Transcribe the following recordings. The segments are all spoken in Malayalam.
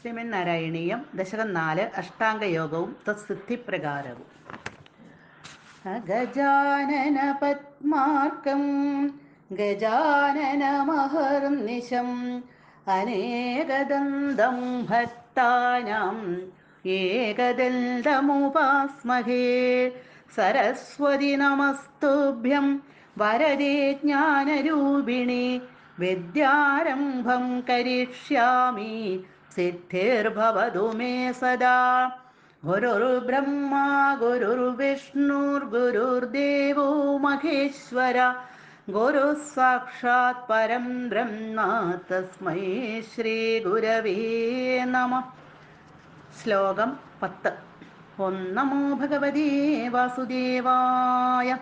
ശ്രീമന്നാരായണീയം ദശകം നാല് അഷ്ടാംഗയോഗവും തത്സിദ്ധിപ്രകാരവും. ഗജാനന പത്മാർക്കം ഗജാനന മഹർനിശം അനേകദന്തം ഭക്താനാം ഏകദന്തമുപാസ്മഹേ സരസ്വതി നമസ്തുഭ്യം വരദേ ജ്ഞാനരൂപിണി വിദ്യാരംഭം കരിഷ്യാമി സിദ്ധിർഭവതു മേ സദാ. ഗുരുർബ്രഹ്മ ഗുരുർവിഷ്ണുർഗുരുർദേവോ മഹേശ്വര. ഗുരു സാക്ഷാത് പരം ബ്രഹ്മ തസ്മൈ ശ്രീ ഗുരവേ നമ. ശ്ലോകം പത്ത്. ഒന്നമോ നമോ ഭഗവതേ വാസുദേവായ.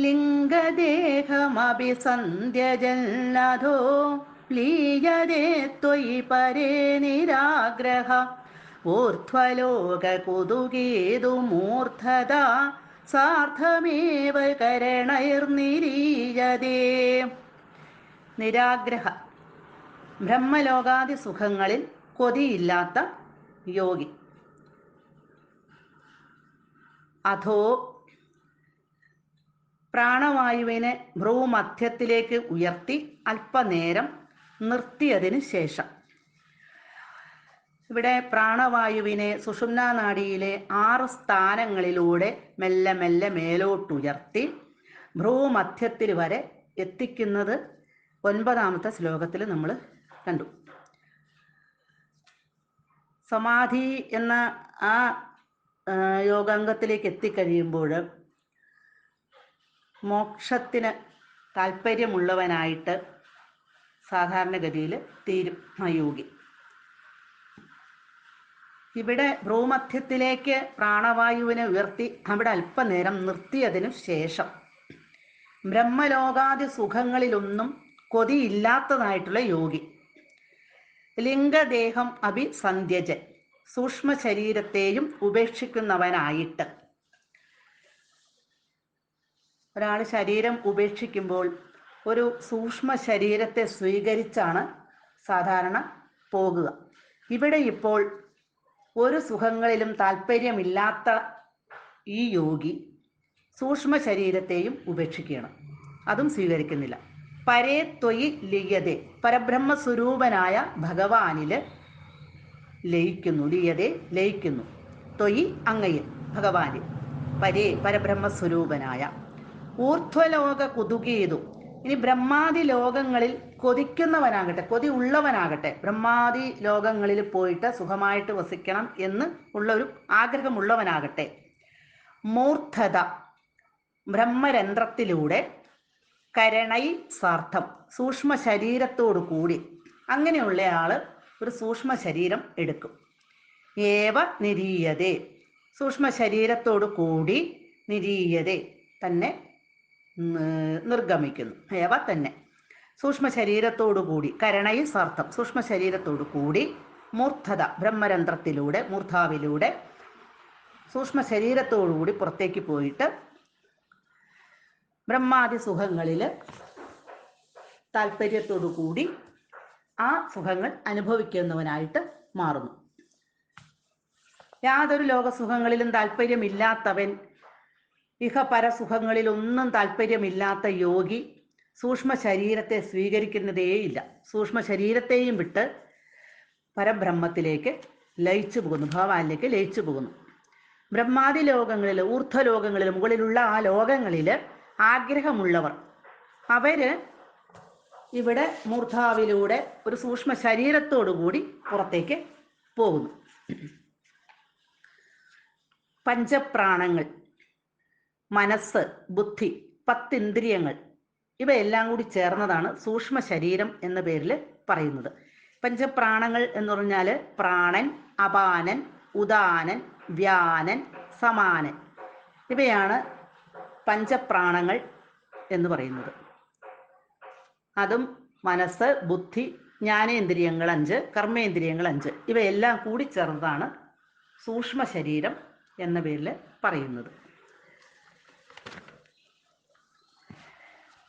ലിംഗദേഹമഭിസന്ധ്യജല്ലധോ. ലീയതേ ത്വയി പരേ നിരാഗ്രഹ. ഊർധ്വലോകകുതുകേതു മൂർധത. സാർത്ഥമേവ കരണൈർനിരീയതേ നിരാഗ്രഹ. ബ്രഹ്മലോകാദി സുഖങ്ങളിൽ കൊതിയില്ലാത്ത യോഗി. അധോ പ്രാണവായുവിനെ ഭ്രൂമധ്യത്തിലേക്ക് ഉയർത്തി അല്പനേരം നിർത്തിയതിനു ശേഷം. ഇവിടെ പ്രാണവായുവിനെ സുഷുമ്നാ നാഡിയിലെ ആറ് സ്ഥാനങ്ങളിലൂടെ മെല്ലെ മെല്ലെ മേലോട്ടുയർത്തി ഭ്രൂമധ്യത്തിൽ വരെ എത്തിക്കുന്നത് ഒൻപതാമത്തെ ശ്ലോകത്തിൽ നമ്മൾ കണ്ടു. സമാധി എന്ന ആ യോഗാംഗത്തിലേക്ക് എത്തിക്കഴിയുമ്പോൾ മോക്ഷത്തിന് താല്പര്യമുള്ളവനായിട്ട് സാധാരണഗതിയിൽ തീരും ആ യോഗി. ഇവിടെ ഭ്രൂമധ്യത്തിലേക്ക് പ്രാണവായുവിനെ ഉയർത്തി അവിടെ അല്പനേരം നിർത്തിയതിനു ശേഷം ബ്രഹ്മലോകാദി സുഖങ്ങളിലൊന്നും കൊതിയില്ലാത്തതായിട്ടുള്ള യോഗി. ലിംഗദേഹം അഭിസന്ധ്യജൻ. സൂക്ഷ്മ ശരീരത്തെയും ഉപേക്ഷിക്കുന്നവനായിട്ട്. ഒരാൾ ശരീരം ഉപേക്ഷിക്കുമ്പോൾ ഒരു സൂക്ഷ്മ ശരീരത്തെ സ്വീകരിച്ചാണ് സാധാരണ പോകുക. ഇവിടെ ഇപ്പോൾ ഒരു സുഖങ്ങളിലും താല്പര്യമില്ലാത്ത ഈ യോഗി സൂക്ഷ്മ ശരീരത്തെയും ഉപേക്ഷിക്കുകയാണ്. അതും സ്വീകരിക്കുന്നില്ല. പരേ ത്വയി ലിയതെ പരബ്രഹ്മ സ്വരൂപനായ ഭഗവാനിൽ ലയിക്കുന്നു ലിയതെ ലയിക്കുന്നു. ത്വയി അങ്ങയിൽ ഭഗവാനിൽ. പരേ പരബ്രഹ്മ സ്വരൂപനായ ഊർധ്വലോക കുതുകീതു ഇനി ബ്രഹ്മാദി ലോകങ്ങളിൽ കൊതിക്കുന്നവനാകട്ടെ കൊതി ഉള്ളവനാകട്ടെ ബ്രഹ്മാദി ലോകങ്ങളിൽ പോയിട്ട് സുഖമായിട്ട് വസിക്കണം എന്ന് ഉള്ള ഒരു ആഗ്രഹമുള്ളവനാകട്ടെ. മൂർധത ബ്രഹ്മരന്ധ്രത്തിലൂടെ കരണൈ സാർത്ഥം സൂക്ഷ്മ ശരീരത്തോടു കൂടി അങ്ങനെയുള്ള ആൾ ഒരു സൂക്ഷ്മ ശരീരം എടുക്കും. ഏവ നിരീയതേ സൂക്ഷ്മ ശരീരത്തോടു കൂടി നിരീയതേ തന്നെ നിർഗമിക്കുന്നു. ഏവ തന്നെ. സൂക്ഷ്മ ശരീരത്തോടു കൂടി സ്വാർത്ഥം സൂക്ഷ്മ ശരീരത്തോടു കൂടി മൂർധത ബ്രഹ്മരന്ധ്രത്തിലൂടെ മൂർധാവിലൂടെ സൂക്ഷ്മ ശരീരത്തോടുകൂടി പുറത്തേക്ക് പോയിട്ട് ബ്രഹ്മാദി സുഖങ്ങളിൽ താല്പര്യത്തോടു കൂടി ആ സുഖങ്ങൾ അനുഭവിക്കുന്നവനായിട്ട് മാറുന്നു. യാതൊരു ലോകസുഖങ്ങളിലും താല്പര്യമില്ലാത്തവൻ ഇഹപര സുഖങ്ങളിലൊന്നും താല്പര്യമില്ലാത്ത യോഗി സൂക്ഷ്മ ശരീരത്തെ സ്വീകരിക്കുന്നതേയില്ല. സൂക്ഷ്മ ശരീരത്തെയും വിട്ട് പരബ്രഹ്മത്തിലേക്ക് ലയിച്ചു പോകുന്നു. ഭഗവാനിലേക്ക് ലയിച്ചു പോകുന്നു. ബ്രഹ്മാദി ലോകങ്ങളിൽ ഊർധ്വലോകങ്ങളിൽ മുകളിലുള്ള ആ ലോകങ്ങളിൽ ആഗ്രഹമുള്ളവർ അവർ ഇവിടെ മൂർധാവിലൂടെ ഒരു സൂക്ഷ്മ ശരീരത്തോടുകൂടി പുറത്തേക്ക് പോകുന്നു. പഞ്ചപ്രാണങ്ങൾ മനസ്സ് ബുദ്ധി പത്തിന്ദ്രിയങ്ങൾ ഇവയെല്ലാം കൂടി ചേർന്നതാണ് സൂക്ഷ്മ ശരീരം എന്ന പേരിൽ പറയുന്നത്. പഞ്ചപ്രാണങ്ങൾ എന്ന് പറഞ്ഞാൽ പ്രാണൻ അപാനൻ ഉദാനൻ വ്യാനൻ സമാനൻ. ഇവയാണ് പഞ്ചപ്രാണങ്ങൾ എന്ന് പറയുന്നത്. അതും മനസ്സ് ബുദ്ധി ജ്ഞാനേന്ദ്രിയങ്ങൾ അഞ്ച് കർമ്മേന്ദ്രിയങ്ങൾ അഞ്ച്. ഇവയെല്ലാം കൂടി ചേർന്നതാണ് സൂക്ഷ്മ ശരീരം എന്ന പേരിൽ പറയുന്നത്.